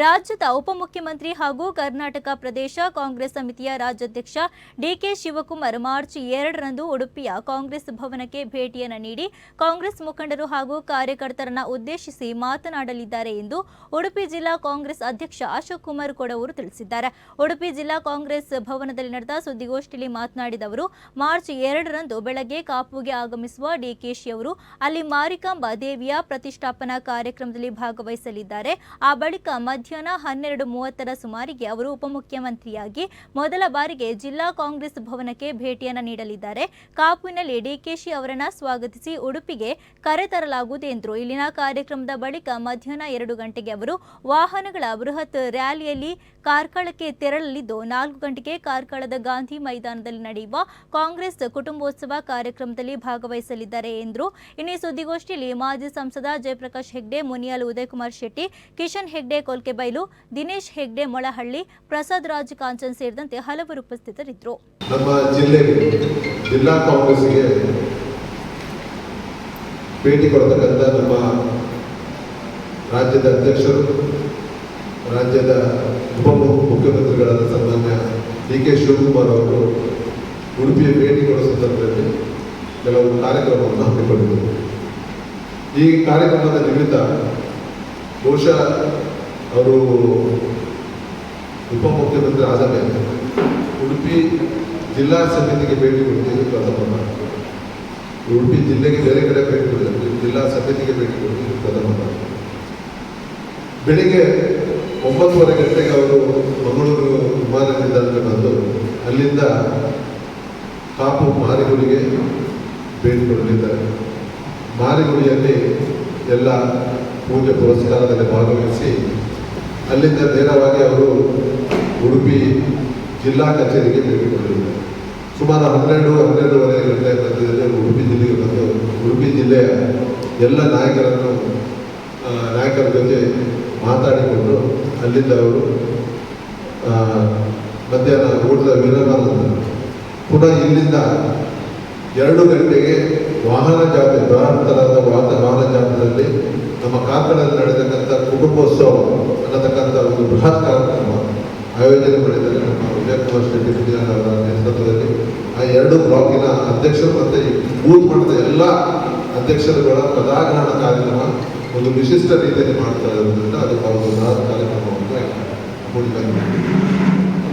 ರಾಜ್ಯದ ಉಪಮುಖ್ಯಮಂತ್ರಿ ಹಾಗೂ ಕರ್ನಾಟಕ ಪ್ರದೇಶ ಕಾಂಗ್ರೆಸ್ ಸಮಿತಿಯ ರಾಜ್ಯಾಧ್ಯಕ್ಷ ಡಿಕೆ ಶಿವಕುಮಾರ್ ಮಾರ್ಚ್ ಎರಡರಂದು ಉಡುಪಿಯ ಕಾಂಗ್ರೆಸ್ ಭವನಕ್ಕೆ ಭೇಟಿಯನ್ನು ನೀಡಿ ಕಾಂಗ್ರೆಸ್ ಮುಖಂಡರು ಹಾಗೂ ಕಾರ್ಯಕರ್ತರನ್ನ ಉದ್ದೇಶಿಸಿ ಮಾತನಾಡಲಿದ್ದಾರೆ ಎಂದು ಉಡುಪಿ ಜಿಲ್ಲಾ ಕಾಂಗ್ರೆಸ್ ಅಧ್ಯಕ್ಷ ಅಶೋಕ್ ಕುಮಾರ್ ಕೊಡವರು ತಿಳಿಸಿದ್ದಾರೆ. ಉಡುಪಿ ಜಿಲ್ಲಾ ಕಾಂಗ್ರೆಸ್ ಭವನದಲ್ಲಿ ನಡೆದ ಸುದ್ದಿಗೋಷ್ಠಿಯಲ್ಲಿ ಮಾತನಾಡಿದ ಅವರು, ಮಾರ್ಚ್ ಎರಡರಂದು ಬೆಳಗ್ಗೆ ಕಾಪುಗೆ ಆಗಮಿಸುವ ಡಿಕೆಶಿ ಅವರು ಅಲ್ಲಿ ಮಾರಿಕಾಂಬಾ ದೇವಿಯ ಪ್ರತಿಷ್ಠಾಪನಾ ಕಾರ್ಯಕ್ರಮದಲ್ಲಿ ಭಾಗವಹಿಸಲಿದ್ದಾರೆ. ಆ ಬಳಿಕ ಮಧ್ಯಾಹ್ನ ಹನ್ನೆರಡು ಮೂವತ್ತರ ಸುಮಾರಿಗೆ ಅವರು ಉಪಮುಖ್ಯಮಂತ್ರಿಯಾಗಿ ಮೊದಲ ಬಾರಿಗೆ ಜಿಲ್ಲಾ ಕಾಂಗ್ರೆಸ್ ಭವನಕ್ಕೆ ಭೇಟಿಯನ್ನು ನೀಡಲಿದ್ದಾರೆ. ಕಾಪುವಿನಲ್ಲಿ ಡಿಕೆಶಿ ಅವರನ್ನು ಸ್ವಾಗತಿಸಿ ಉಡುಪಿಗೆ ಕರೆತರಲಾಗುವುದು ಎಂದರು. ಇಲ್ಲಿನ ಕಾರ್ಯಕ್ರಮದ ಬಳಿಕ ಮಧ್ಯಾಹ್ನ ಎರಡು ಗಂಟೆಗೆ ಅವರು ವಾಹನಗಳ ಬೃಹತ್ ರ್ಯಾಲಿಯಲ್ಲಿ ಕಾರ್ಕಳಕ್ಕೆ ತೆರಳಲಿದ್ದು, ನಾಲ್ಕು ಗಂಟೆಗೆ ಕಾರ್ಕಳದ ಗಾಂಧಿ ಮೈದಾನದಲ್ಲಿ ನಡೆಯುವ ಕಾಂಗ್ರೆಸ್ ಕುಟುಂಬೋತ್ಸವ ಕಾರ್ಯಕ್ರಮದಲ್ಲಿ ಭಾಗವಹಿಸಲಿದ್ದಾರೆ ಎಂದರು. ಇನ್ನೇ ಸುದ್ದಿಗೋಷ್ಠಿಯಲ್ಲಿ ಮಾಜಿ ಸಂಸದ ಜಯಪ್ರಕಾಶ್ ಹೆಗ್ಡೆ, ಮುನಿಯಾಲ್ ಉದಯಕುಮಾರ್ ಶೆಟ್ಟಿ, ಕಿಶನ್ ಹೆಗ್ಡೆ ಕೊಲ್ಕೆಬೈಲು ದಿನೇಶ್ ಹೆಗ್ಡೆ ಮೊಳಹಳ್ಳಿ, ಪ್ರಸಾದ್ ರಾಜ್ ಕಾಂಚನ್ ಸೇರಿದಂತೆ ಹಲವರು ಉಪಸ್ಥಿತರಿದ್ದರು. ನಮ್ಮ ಜಿಲ್ಲೆ ಜಿಲ್ಲಾ ಕಾಂಗ್ರೆಸ್ಗೆ ಭೇಟಿ ಕೊಡ್ತಕ್ಕಂಥ ನಮ್ಮ ರಾಜ್ಯದ ಅಧ್ಯಕ್ಷರು, ರಾಜ್ಯದ ಉಪ ಸನ್ಮಾನ್ಯ ಡಿ ಕೆ ಶಿವಕುಮಾರ್ ಅವರು ಉಡುಪಿಯ ಭೇಟಿ ಕೊಡೋ ಸಂದರ್ಭದಲ್ಲಿ ಕೆಲವು ಕಾರ್ಯಕ್ರಮವನ್ನು ಹಮ್ಮಿಕೊಂಡಿದ್ದರು. ಈ ಕಾರ್ಯಕ್ರಮದ ನಿಮಿತ್ತ ಬಹುಶಃ ಅವರು ಉಪಮುಖ್ಯಮಂತ್ರಿ ಆದ ಮೇಲೆ ಉಡುಪಿ ಜಿಲ್ಲಾ ಸಮಿತಿಗೆ ಭೇಟಿ ಕೊಡ್ತೀವಿ ಪ್ರಥಮ. ಉಡುಪಿ ಜಿಲ್ಲೆಗೆ ಬೇರೆ ಕಡೆ ಭೇಟಿ ಕೊಡ್ತೀವಿ ಜಿಲ್ಲಾ ಸಮಿತಿಗೆ ಭೇಟಿ ಕೊಡ್ತೀವಿ ಪ್ರಥಮ. ಬೆಳಿಗ್ಗೆ ಒಂಬತ್ತುವರೆ ಗಂಟೆಗೆ ಅವರು ಮಂಗಳೂರು ವಿಮಾನ ನಿಲ್ದಾಣಕ್ಕೆ ಬಂದು ಅಲ್ಲಿಂದ ಕಾಪು ಮಾರಿಗುಡಿಗೆ ಭೇಟಿ ಕೊಡಲಿದ್ದಾರೆ ಮಾರಿಗುಡಿಯಲ್ಲಿ ಎಲ್ಲ ಪೂಜೆ ಪುರಸ್ಕಾರದಲ್ಲಿ ಭಾಗವಹಿಸಿ ಅಲ್ಲಿಂದ ನೇರವಾಗಿ ಅವರು ಉಡುಪಿ ಜಿಲ್ಲಾ ಕಚೇರಿಗೆ ಭೇಟಿ ಕೊಟ್ಟಿದ್ದಾರೆ ಸುಮಾರು ಹನ್ನೆರಡು, ಹನ್ನೆರಡೂವರೆ ಗಂಟೆ ಮಧ್ಯದಲ್ಲಿ ಉಡುಪಿ ಜಿಲ್ಲೆಗೆ ಬಂದು ಉಡುಪಿ ಜಿಲ್ಲೆಯ ಎಲ್ಲ ನಾಯಕರನ್ನು ನಾಯಕರ ಜೊತೆ ಮಾತಾಡಿಕೊಂಡು ಅಲ್ಲಿಂದ ಅವರು ಮಧ್ಯಾಹ್ನ ಊಟದ ವಿರಾಮ ಪುನಃ ಇಲ್ಲಿಂದ ಎರಡು ಗಂಟೆಗೆ ವಾಹನ ಜಾತ್ರೆ ಬೃಹತ್ತರಾದ ವಾಹನ ವಾಹನ ಜಾತ್ರೆಯಲ್ಲಿ ನಮ್ಮ ಕಾರ್ಕಳದಲ್ಲಿ ನಡೆತಕ್ಕಂಥ ಕುಟುಂಬೋತ್ಸವ ಅನ್ನತಕ್ಕಂಥ ಒಂದು ಬೃಹತ್ ಕಾರ್ಯಕ್ರಮ ಆಯೋಜನೆ ಮಾಡಿದ್ದಾರೆ ನಮ್ಮ ವಿಜಯಕುಮಾರ್ ಶೆಟ್ಟಿ ವಿಜಯನ್ ಅವರ ನೇತೃತ್ವದಲ್ಲಿ. ಆ ಎರಡು ಬ್ಲಾಕಿನ ಅಧ್ಯಕ್ಷರು ಮತ್ತು ಬೂತ್ ಮಟ್ಟದ ಎಲ್ಲ ಅಧ್ಯಕ್ಷರುಗಳ ಪದಾಗ್ರಹಣ ಕಾರ್ಯಕ್ರಮ ಒಂದು ವಿಶಿಷ್ಟ ರೀತಿಯಲ್ಲಿ ಮಾಡ್ತಾ ಇರೋದ್ರಿಂದ ಅದಕ್ಕೆ ಒಂದು ಕಾರ್ಯಕ್ರಮವನ್ನು